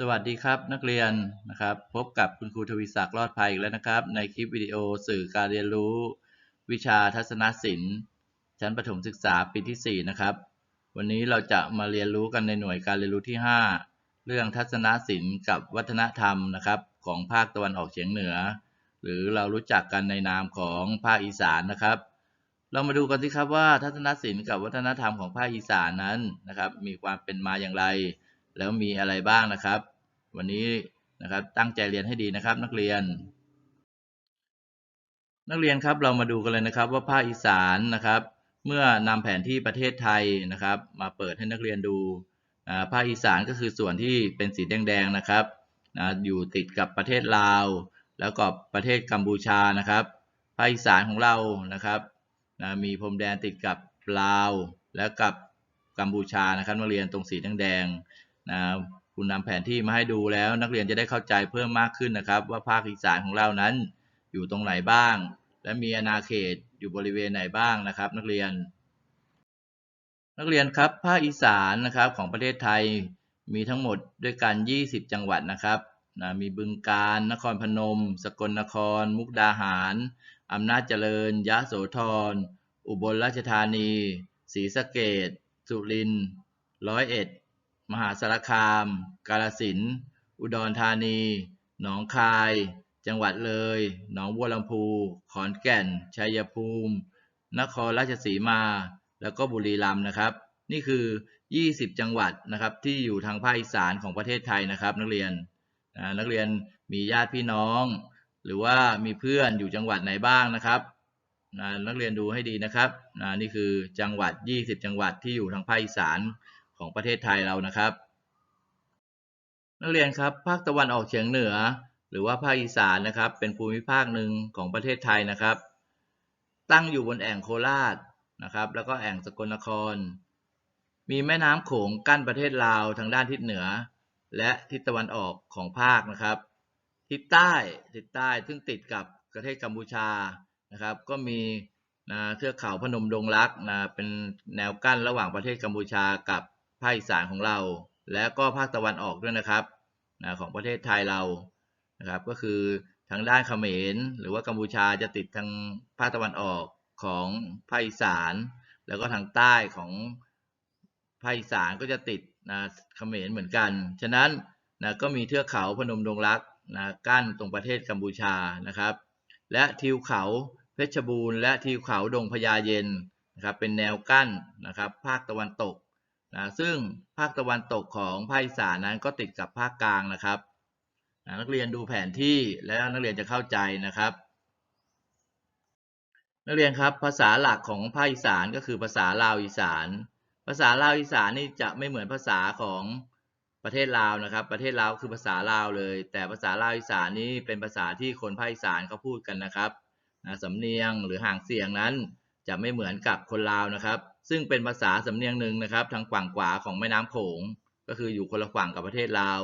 สวัสดีครับนักเรียนนะครับ พบกับคุณครูทวีศักดิ์รอดภัยอีกแล้วนะครับ ในคลิปวิดีโอสื่อการเรียนรู้ วิชาทัศนศิลป์ ชั้นประถมศึกษาปีที่ 4 นะครับ วันนี้เราจะมาเรียนรู้กันในหน่วยการเรียนรู้ที่ 5 เรื่องทัศนศิลป์กับวัฒนธรรมนะครับของภาคตะวันออกเฉียงเหนือ หรือเรารู้จักกันในนามของภาคอีสานนะครับ เรามาดูกันสิครับว่าทัศนศิลป์กับวัฒนธรรมของภาคอีสานนั้นนะครับ มีความเป็นมาอย่างไร แล้วมีอะไรบ้างนะครับ วันนี้นะครับตั้งใจเรียนให้ดีนะครับ นักเรียน นักเรียนครับเรามาดูกันเลยนะครับ ว่าภาคอีสานนะครับ เมื่อนำแผนที่ประเทศไทยนะครับ มาเปิดให้นักเรียนดูภาคอีสานก็คือส่วนที่เป็นสีแดงๆนะครับอยู่ติดกับประเทศลาว แล้วก็ประเทศกัมพูชานะครับภาคอีสานของเรานะครับมีพรมแดนติดกับลาวและกับกัมพูชานะครับนักเรียนตรงสีแดง นะคุณนำแผนที่มาให้ดูแล้วนักเรียนจะได้เข้าใจเพิ่มมากขึ้นนะครับ ว่าภาคอีสานของเรานั้นอยู่ตรงไหนบ้าง และมีอาณาเขตอยู่บริเวณไหนบ้างนะครับ นักเรียน นักเรียนครับภาคอีสานนะครับของประเทศไทยมีทั้งหมดด้วยกัน 20 จังหวัดนะครับนะมีบึงกาฬนครพนม สกลนคร มุกดาหารอำนาจเจริญ ยะโสธร อุบลราชธานี ศรีสะเกษสุรินทร์ร้อยเอ็ด มหาสารคาม กาฬสินธุ์อุดรธานี หนองคาย จังหวัดเลย หนองบัวลำพู ขอนแก่น ชัยภูมิ นครราชสีมา แล้วก็บุรีรัมย์นะครับ นี่คือ 20 จังหวัดนะครับที่อยู่ทางภาคอีสานของประเทศไทยนะครับ นักเรียนนักเรียนมีญาติพี่น้อง หรือว่ามีเพื่อนอยู่จังหวัดไหนบ้างนะครับนักเรียนดูให้ดีนะครับนี่คือจังหวัด 20 จังหวัดที่อยู่ทางภาคอีสาน ของประเทศไทยเรานะครับ นักเรียนครับภาคตะวันออกเฉียงเหนือ หรือว่าภาคอีสานนะครับ เป็นภูมิภาคหนึ่งของประเทศไทยนะครับ ตั้งอยู่บนแอ่งโคราชนะครับ แล้วก็แอ่งสกลนคร มีแม่น้ำโขงกั้นประเทศลาวทางด้านทิศเหนือ และทิศตะวันออกของภาคนะครับ ทิศใต้ทิศใต้ซึ่งติดกับประเทศกัมพูชานะครับ ก็มีนะเทือกเขาพนมดงรักนะเป็นแนวกั้นระหว่างประเทศกัมพูชากับ ภาคอีสานของเรา และก็ภาคตะวันออกด้วยนะครับนะของประเทศไทยเรานะครับ ก็คือทางด้านเขมรหรือว่ากัมพูชาจะติดทางภาคตะวันออกของภาคอีสาน แล้วก็ทางใต้ของภาคอีสานก็จะติดนะเขมรเหมือนกัน ฉะนั้นนะก็มีเทือกเขาพนมดงรักนะกั้นตรงประเทศกัมพูชานะครับ และทิวเขาเพชรบูรณ์และทิวเขาดงพญาเย็นนะครับเป็นแนวกั้นนะครับภาคตะวันตก นะซึ่งภาคตะวันตกของภาคอีสานนั้นก็ติดกับภาคกลางนะครับนะนักเรียนดูแผนที่แล้วนักเรียนจะเข้าใจนะครับ นักเรียนครับภาษาหลักของภาคอีสานก็คือภาษาลาวอีสาน ภาษาลาวอีสานนี่จะไม่เหมือนภาษาของประเทศลาวนะครับ ประเทศลาวคือภาษาลาวเลย แต่ภาษาลาวอีสานนี้เป็นภาษาที่คนภาคอีสานเขาพูดกันนะครับนะสำเนียงหรือห่างเสียงนั้นจะไม่เหมือนกับคนลาวนะครับ ซึ่งเป็นภาษาสำเนียงหนึ่งนะครับ ทางฝั่งขวาของแม่น้ำโขง ก็คืออยู่คนละฝั่งกับประเทศลาว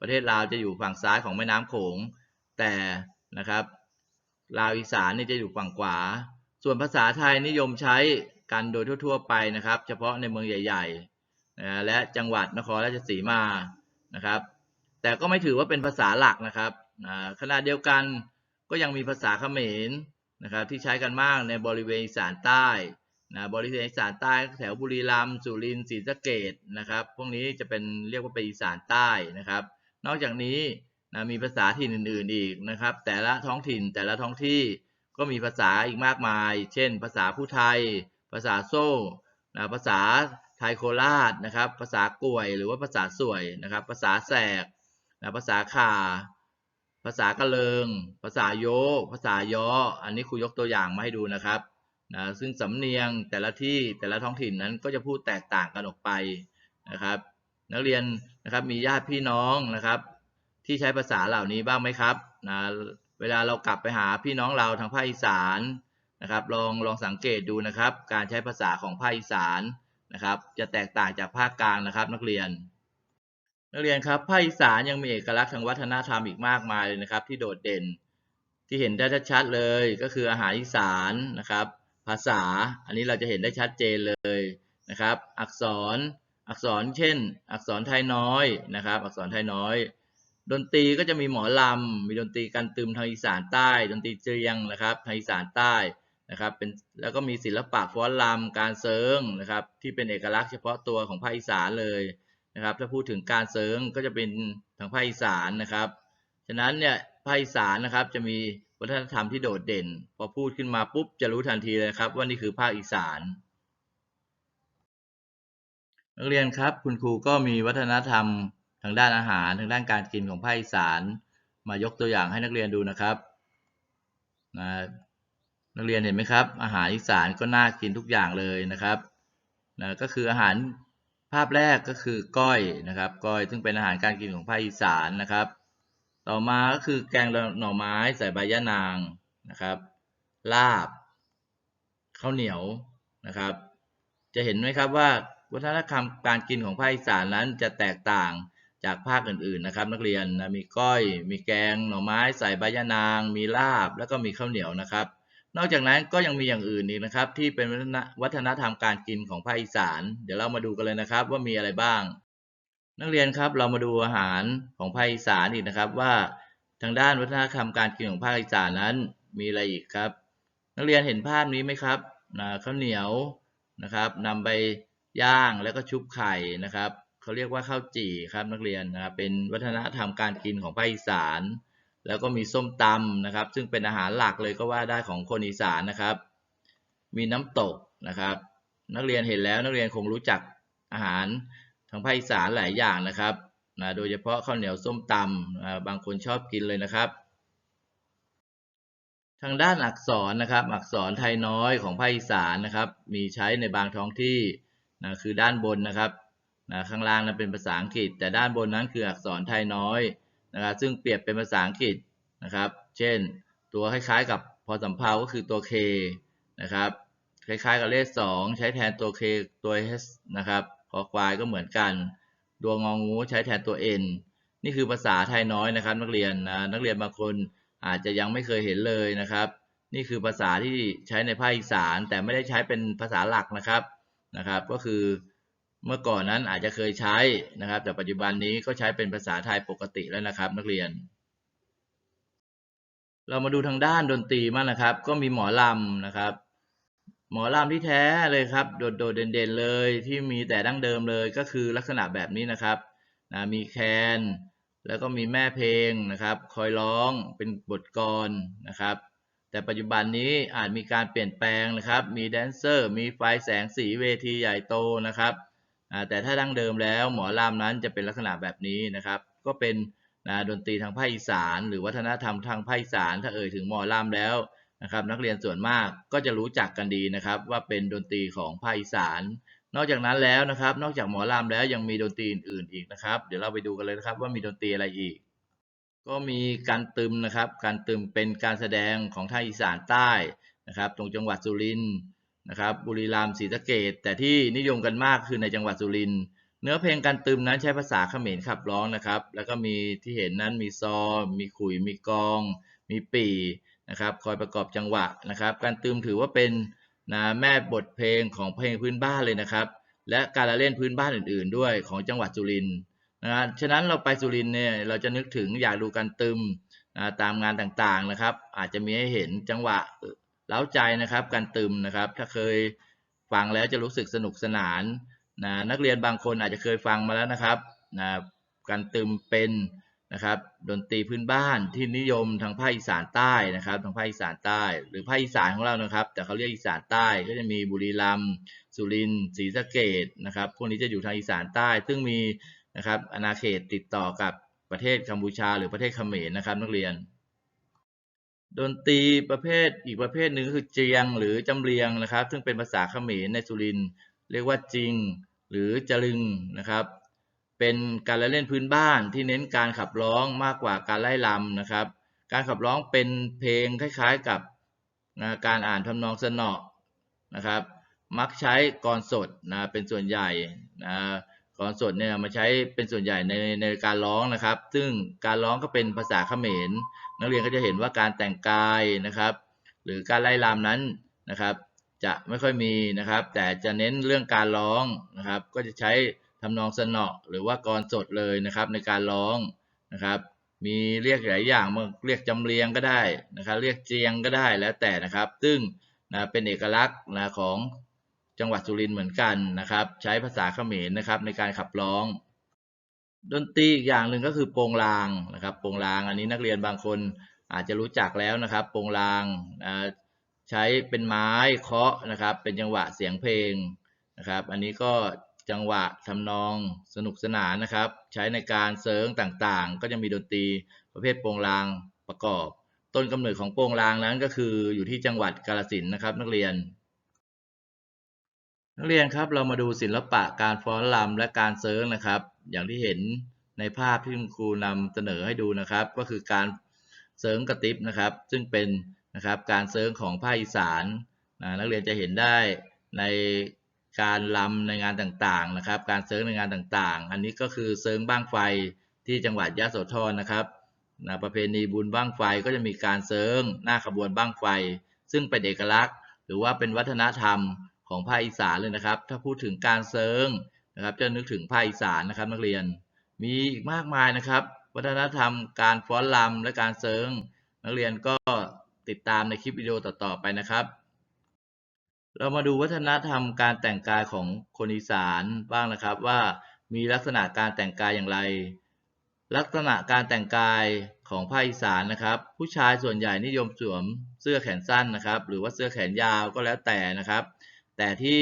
ประเทศลาวจะอยู่ฝั่งซ้ายของแม่น้ำโขง แต่นะครับ ลาวอีสานนี่จะอยู่ฝั่งขวา ส่วนภาษาไทยนิยมใช้กันโดยทั่ว ๆ ไปนะครับ เฉพาะในเมืองใหญ่ๆนะและจังหวัดนครราชสีมานะครับ แต่ก็ไม่ถือว่าเป็นภาษาหลักนะครับขณะเดียวกันก็ยังมีภาษาเขมรนะครับที่ใช้กันมากในบริเวณอีสานใต้ นะบริเวณอีสานใต้แถวบุรีรัมย์สุรินทร์ศรีสะเกษนะครับ พวกนี้จะเป็นเรียกว่าเป็นอีสานใต้นะครับ นอกจากนี้นะมีภาษาถิ่นอื่น ๆ อีกนะครับ แต่ละท้องถิ่นแต่ละท้องที่ก็มีภาษาอีกมากมาย เช่น ภาษาผู้ไทย ภาษาโซ่นะภาษาไทยโคราชนะครับ ภาษากล้วยหรือว่าภาษาสวยนะครับ ภาษาแสกนะภาษาข่า ภาษากระเลิง ภาษาโยภาษายอ อันนี้ครูยกตัวอย่างมาให้ดูนะครับ นะซึ่งสำเนียงแต่ละที่แต่ละท้องถิ่นนั้นก็จะพูดแตกต่างกันออกไปนะครับ นักเรียนนะครับมีญาติพี่น้องนะครับ ที่ใช้ภาษาเหล่านี้บ้างไหมครับนะเวลาเรากลับไปหาพี่น้องเราทางภาคอีสานนะครับ ลองลองสังเกตดูนะครับ การใช้ภาษาของภาคอีสานนะครับ จะแตกต่างจากภาคกลางนะครับ นักเรียน นักเรียนครับภาคอีสานยังมีเอกลักษณ์ทางวัฒนธรรมอีกมากมายเลยนะครับ ที่โดดเด่นที่เห็นได้ชัดๆเลยก็คืออาหารอีสานนะครับ ภาษา อันนี้เราจะเห็นได้ชัดเจนเลยนะครับ อักษรอักษรเช่น อักษรไทยน้อยนะครับ อักษรไทยน้อย ดนตรีก็จะมีหมอลำมีดนตรีกันตึมทางอีสานใต้ ดนตรีเจียงนะครับทางอีสานใต้นะครับเป็นแล้วก็มีศิลปะฟ้อนรำการเซิงนะครับ ที่เป็นเอกลักษณ์เฉพาะตัวของภาคอีสานเลยนะครับ ถ้าพูดถึงการเซิงก็จะเป็นทางภาคอีสานนะครับ ฉะนั้นเนี่ยภาคอีสานนะครับจะมี วัฒนธรรมที่โดดเด่น พอพูดขึ้นมาปุ๊บจะรู้ทันทีเลยครับว่านี่คือภาคอีสาน นักเรียนครับ คุณครูก็มีวัฒนธรรมทางด้านอาหารทางด้านการกินของภาคอีสาน มายกตัวอย่างให้นักเรียนดูนะครับนะนักเรียนเห็นไหมครับ อาหารอีสานก็น่ากินทุกอย่างเลยนะครับนะก็คืออาหารภาพแรกก็คือก้อยนะครับ ก้อยซึ่งเป็นอาหารการกินของภาคอีสานนะครับ ต่อมาก็คือแกงหน่อไม้ใส่ใบยะนางนะครับ ลาบข้าวเหนียวนะครับ จะเห็นไหมครับว่าวัฒนธรรมการกินของภาคอีสานนั้นจะแตกต่างจากภาคอื่นๆนะครับ นักเรียนนะมีก้อย มีแกงหน่อไม้ใส่ใบยะนาง มีลาบแล้วก็มีข้าวเหนียวนะครับ นอกจากนั้นก็ยังมีอย่างอื่นอีกนะครับ ที่เป็นวัฒนธรรมการกินของภาคอีสาน เดี๋ยวเรามาดูกันเลยนะครับว่ามีอะไรบ้าง นักเรียนครับเรามาดูอาหารของภาคอีสานอีกนะครับ ว่าทางด้านวัฒนธรรมการกินของภาคอีสานนั้นมีอะไรอีกครับ นักเรียนเห็นภาพนี้ไหมครับข้าวเหนียวนะครับนำไปย่างแล้วก็ชุบไข่นะครับเขาเรียกว่าข้าวจี่ครับนักเรียนนะครับเป็นวัฒนธรรมการกินของภาคอีสาน แล้วก็มีส้มตำนะครับ ซึ่งเป็นอาหารหลักเลยก็ว่าได้ของคนอีสานนะครับ มีน้ำตกนะครับ นักเรียนเห็นแล้วนักเรียนคงรู้จักอาหาร ทางภาคอีสานหลายอย่างนะครับนะโดยเฉพาะข้าวเหนียวส้มตำบางคนชอบกินเลยนะครับ ทางด้านอักษรนะครับ อักษรไทยน้อยของภาคอีสานนะครับ มีใช้ในบางท้องที่นะคือด้านบนนะครับนะข้างล่างนั้นเป็นภาษาอังกฤษ แต่ด้านบนนั้นคืออักษรไทยน้อยนะครับ ซึ่งเปรียบเป็นภาษาอังกฤษนะครับ เช่น ตัวคล้ายๆกับพอสำเพาก็คือตัว K นะครับ คล้ายๆกับเลข 2 ใช้แทนตัว K ตัว H นะครับ คอควายก็เหมือนกัน ตัวงองูใช้แทนตัว N นี่คือภาษาไทยน้อยนะครับ นักเรียนนะนักเรียนบางคนอาจจะยังไม่เคยเห็นเลยนะครับ นี่คือภาษาที่ใช้ในภาคอีสานแต่ไม่ได้ใช้เป็นภาษาหลักนะครับนะครับ ก็คือเมื่อก่อนนั้นอาจจะเคยใช้นะครับ แต่ปัจจุบันนี้ก็ใช้เป็นภาษาไทยปกติแล้วนะครับ นักเรียน เรามาดูทางด้านดนตรีมากนะครับ ก็มีหมอลำนะครับ หมอลำที่แท้เลยครับ โดดๆเด่นๆเลยที่มีแต่ดั้งเดิมเลยก็คือลักษณะแบบนี้นะครับนะมีแคน แล้วก็มีแม่เพลงนะครับ คอยร้องเป็นบทกลนะครับ แต่ปัจจุบันนี้อาจมีการเปลี่ยนแปลงนะครับ มีแดนเซอร์ มีไฟแสงสีเวทีใหญ่โตนะครับแต่ถ้าดั้งเดิมแล้วหมอลำนั้นจะเป็นลักษณะแบบนี้นะครับ ก็เป็นดนตรีทางภาคอีสาน หรือวัฒนธรรมทางภาคอีสานถ้าเอ่ยถึงหมอลำแล้ว นะครับนักเรียนส่วนมากก็จะรู้จักกันดีนะครับ ว่าเป็นดนตรีของภาคอีสาน นอกจากนั้นแล้วนะครับ นอกจากหมอลำแล้วยังมีดนตรีอื่นๆอีกนะครับ เดี๋ยวเราไปดูกันเลยนะครับ ว่ามีดนตรีอะไรอีก ก็มีการตึมนะครับ การตึมเป็นการแสดงของทางอีสานใต้นะครับตรงจังหวัดสุรินทร์นะครับ บุรีรัมย์ศรีสะเกดแต่ที่นิยมกันมากคือในจังหวัดสุรินทร์เนื้อเพลงการตึมนั้นใช้ภาษาเขมรขับร้องนะครับ แล้วก็มีที่เห็นนั้นมีซอ มีขุย มีกอง มีปี นะครับคอยประกอบจังหวะนะครับ การตึมถือว่าเป็นนะแม่บทเพลงของเพลงพื้นบ้านเลยนะครับ และการละเล่นพื้นบ้านอื่น ๆ ด้วยของจังหวัดสุรินทร์นะฉะนั้นเราไปสุรินทร์เนี่ยเราจะนึกถึงอยากดูการตึมนะตามงานต่างๆนะครับ อาจจะมีให้เห็นจังหวะเล้าใจนะครับ การตึมนะครับ ถ้าเคยฟังแล้วจะรู้สึกสนุกสนานนะนักเรียนบางคนอาจจะเคยฟังมาแล้วนะครับนะการตึมเป็น นะครับดนตรีพื้นบ้านที่นิยมทางภาคอีสานใต้นะครับทางภาคอีสานใต้ หรือภาคอีสานของเรานะครับ แต่เขาเรียกอีสานใต้ก็จะมีบุรีรัมย์สุรินทร์ศรีสะเกดนะครับพวกนี้จะอยู่ทางอีสานใต้ ซึ่งมีนะครับอาณาเขตติดต่อกับประเทศกัมพูชา หรือประเทศเขมรนะครับ นักเรียน ดนตรีประเภทอีกประเภทหนึ่งคือเจียงหรือจำเรียงนะครับ ซึ่งเป็นภาษาเขมรในสุรินทร์เรียกว่าจิงหรือจรึงนะครับ เป็นการละเล่นพื้นบ้านที่เน้นการขับร้องมากกว่าการไล่ลำนะครับ การขับร้องเป็นเพลงคล้ายๆกับนะการอ่านทำนองสนอนะครับ มักใช้กรสดนะเป็นส่วนใหญ่นะกรสดเนี่ยมาใช้เป็นส่วนใหญ่ในในการร้องนะครับ ซึ่งการร้องก็เป็นภาษาเขมร นักเรียนก็จะเห็นว่าการแต่งกายนะครับ หรือการไล่ลำนั้นนะครับ จะไม่ค่อยมีนะครับ แต่จะเน้นเรื่องการร้องนะครับ ก็จะใช้ ทำนองสนอหรือว่ากรสดเลยนะครับ ในการร้องนะครับ มีเรียกหลายอย่างมาเรียกจำเรียงก็ได้นะครับ เรียกเจียงก็ได้แล้วแต่นะครับ ซึ่งนะเป็นเอกลักษณ์นะของจังหวัดสุรินทร์เหมือนกันนะครับ ใช้ภาษาเขมรนะครับ ในการขับร้อง ดนตรีอีกอย่างหนึ่งก็คือโปงลางนะครับ โปงลางอันนี้นักเรียนบางคนอาจจะรู้จักแล้วนะครับ โปงลางนะใช้เป็นไม้เคาะนะครับ เป็นจังหวะเสียงเพลงนะครับ อันนี้ก็ จังหวะทำนองสนุกสนานนะครับ ใช้ในการเสริงต่างๆ ก็จะมีดนตรีประเภทโปงลางประกอบ ต้นกำเนิดของโปงลางนั้นก็คืออยู่ที่จังหวัดกาฬสินนะครับ นักเรียน นักเรียนครับเรามาดูศิลปะการฟ้อนรำและการเซิร์งนะครับ อย่างที่เห็นในภาพที่คุณครูนำเสนอให้ดูนะครับ ก็คือการเซิร์งกระติบนะครับ ซึ่งเป็นนะครับการเซิร์งของภาคอีสานนะนักเรียนจะเห็นได้ใน การรำในงานต่างๆนะครับ การเซิร์งในงานต่างๆ อันนี้ก็คือเซิร์งบ้างไฟที่จังหวัดยะโสธรนะครับนะประเพณีบุญบ้างไฟก็จะมีการเซิร์งหน้าขบวนบ้างไฟ ซึ่งเป็นเอกลักษณ์ หรือว่าเป็นวัฒนธรรมของภาคอีสานเลยนะครับ ถ้าพูดถึงการเซิร์งนะครับจะนึกถึงภาคอีสานนะครับ นักเรียน มีอีกมากมายนะครับ วัฒนธรรม การฟ้อนรำและการเซิร์งนักเรียนก็ติดตามในคลิปวิดีโอต่อๆไปนะครับ เรามาดูวัฒนธรรมการแต่งกายของคนอีสานบ้างนะครับว่ามีลักษณะการแต่งกายอย่างไร ลักษณะการแต่งกายของภาคอีสานนะครับ ผู้ชายส่วนใหญ่นิยมสวมเสื้อแขนสั้นนะครับ หรือว่าเสื้อแขนยาวก็แล้วแต่นะครับ แต่ที่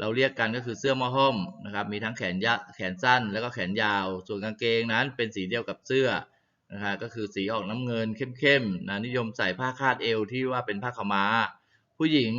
เราเรียกกันก็คือเสื้อมอห้อมนะครับมีทั้งแขนยะแขนสั้น แล้วก็แขนยาว ส่วนกางเกงนั้นเป็นสีเดียวกับเสื้อนะครับก็คือสีออกน้ำเงินเข้มๆนะนิยมใส่ผ้าคาดเอวที่ว่าเป็นผ้าขาวม้า ผู้หญิง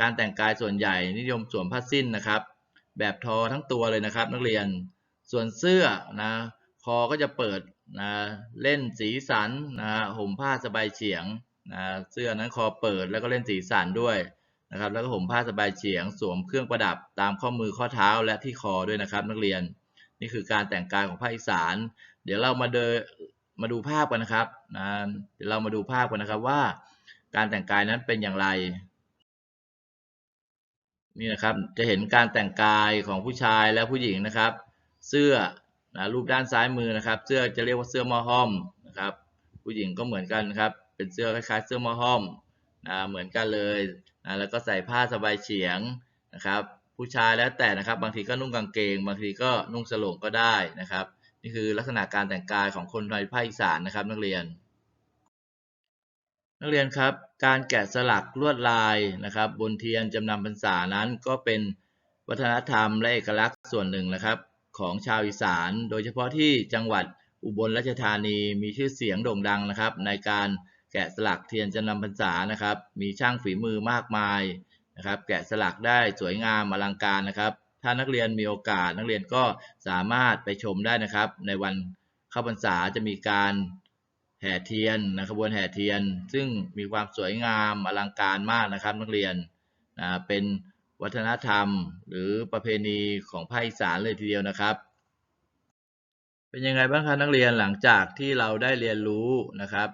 การแต่งกายส่วนใหญ่นิยมสวมผ้าสิ้นนะครับ แบบทอทั้งตัวเลยนะครับ นักเรียน ส่วนเสื้อนะคอก็จะเปิดนะเล่นสีสันนะห่มผ้าสบายเฉียงนะเสื้อนั้นคอเปิดแล้วก็เล่นสีสันด้วยนะครับ แล้วก็ห่มผ้าสบายเฉียง สวมเครื่องประดับตามข้อมือข้อเท้าและที่คอด้วยนะครับ นักเรียน นี่คือการแต่งกายของภาคอีสาน เดี๋ยวเรามาเดินมาดูภาพกันนะครับนะเดี๋ยวเรามาดูภาพกันนะครับว่า การแต่งกายนั้นเป็นอย่างไร นี่นะครับจะเห็นการแต่งกายของผู้ชายและผู้หญิงนะครับ เสื้อนะรูปด้านซ้ายมือนะครับ เสื้อจะเรียกว่าเสื้อมอห้อมนะครับ ผู้หญิงก็เหมือนกันนะครับ เป็นเสื้อคล้ายๆเสื้อมอห้อมนะเหมือนกันเลยนะแล้วก็ใส่ผ้าสบายเฉียงนะครับ ผู้ชายแล้วแต่นะครับ บางทีก็นุ่งกางเกง บางทีก็นุ่งสโลงก็ได้นะครับ นี่คือลักษณะการแต่งกายของคนในภาคอีสานนะครับนักเรียน นักเรียนครับ การแกะสลักลวดลายนะครับ บนเทียนจำนำพรรษานั้นก็เป็นวัฒนธรรมและเอกลักษณ์ส่วนหนึ่งนะครับ ของชาวอีสาน โดยเฉพาะที่จังหวัดอุบลราชธานีมีชื่อเสียงโด่งดังนะครับ ในการแกะสลักเทียนจำนำพรรษานะครับ มีช่างฝีมือมากมายนะครับ แกะสลักได้สวยงามอลังการนะครับ ถ้านักเรียนมีโอกาสนักเรียนก็สามารถไปชมได้นะครับ ในวันเข้าพรรษาจะมีการ แห่เทียนนะขบวนแห่เทียน ซึ่งมีความสวยงามอลังการมากนะครับนักเรียนนะเป็นวัฒนธรรมหรือประเพณีของภาคอีสานเลยทีเดียวนะครับ เป็นยังไงบ้างครับนักเรียนหลังจากที่เราได้เรียนรู้นะครับ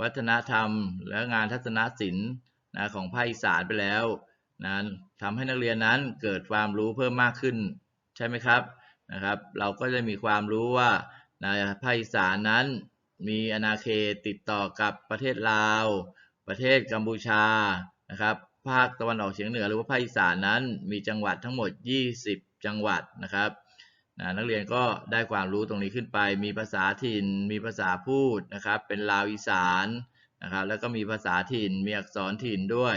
วัฒนธรรมและงานทัศนศิลป์นะของภาคอีสานไปแล้วนะทำให้นักเรียนนั้นเกิดความรู้เพิ่มมากขึ้น ใช่ไหมครับนะครับ เราก็จะมีความรู้ว่าในภาคอีสานนั้น มีอาณาเขตติดต่อกับประเทศลาว ประเทศกัมพูชานะครับภาคตะวันออกเฉียงเหนือหรือว่าภาคอีสานนั้นมีจังหวัดทั้งหมด 20 จังหวัดนะครับนะนักเรียนก็ได้ความรู้ตรงนี้ขึ้นไป มีภาษาถิ่น มีภาษาพูดนะครับ เป็นลาวอีสานนะครับ แล้วก็มีภาษาถิ่น มีอักษรถิ่นด้วย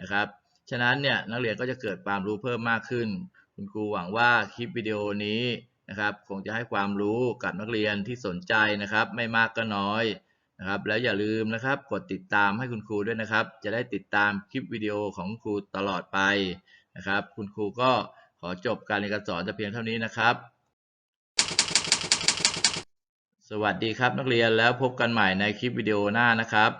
นะครับ ฉะนั้นเนี่ยนักเรียนก็จะเกิดความรู้เพิ่มมากขึ้น คุณครูหวังว่าคลิปวิดีโอนี้ นะครับคงจะให้ความรู้กับนักเรียนที่สนใจนะครับ ไม่มากก็น้อยนะครับ แล้วอย่าลืมนะครับ กดติดตามให้คุณครูด้วยนะครับ จะได้ติดตามคลิปวิดีโอของครูตลอดไปนะครับ คุณครูก็ขอจบการเรียนการสอนแต่เพียงเท่านี้นะครับ สวัสดีครับนักเรียนแล้วพบกันใหม่ในคลิปวิดีโอหน้านะครับ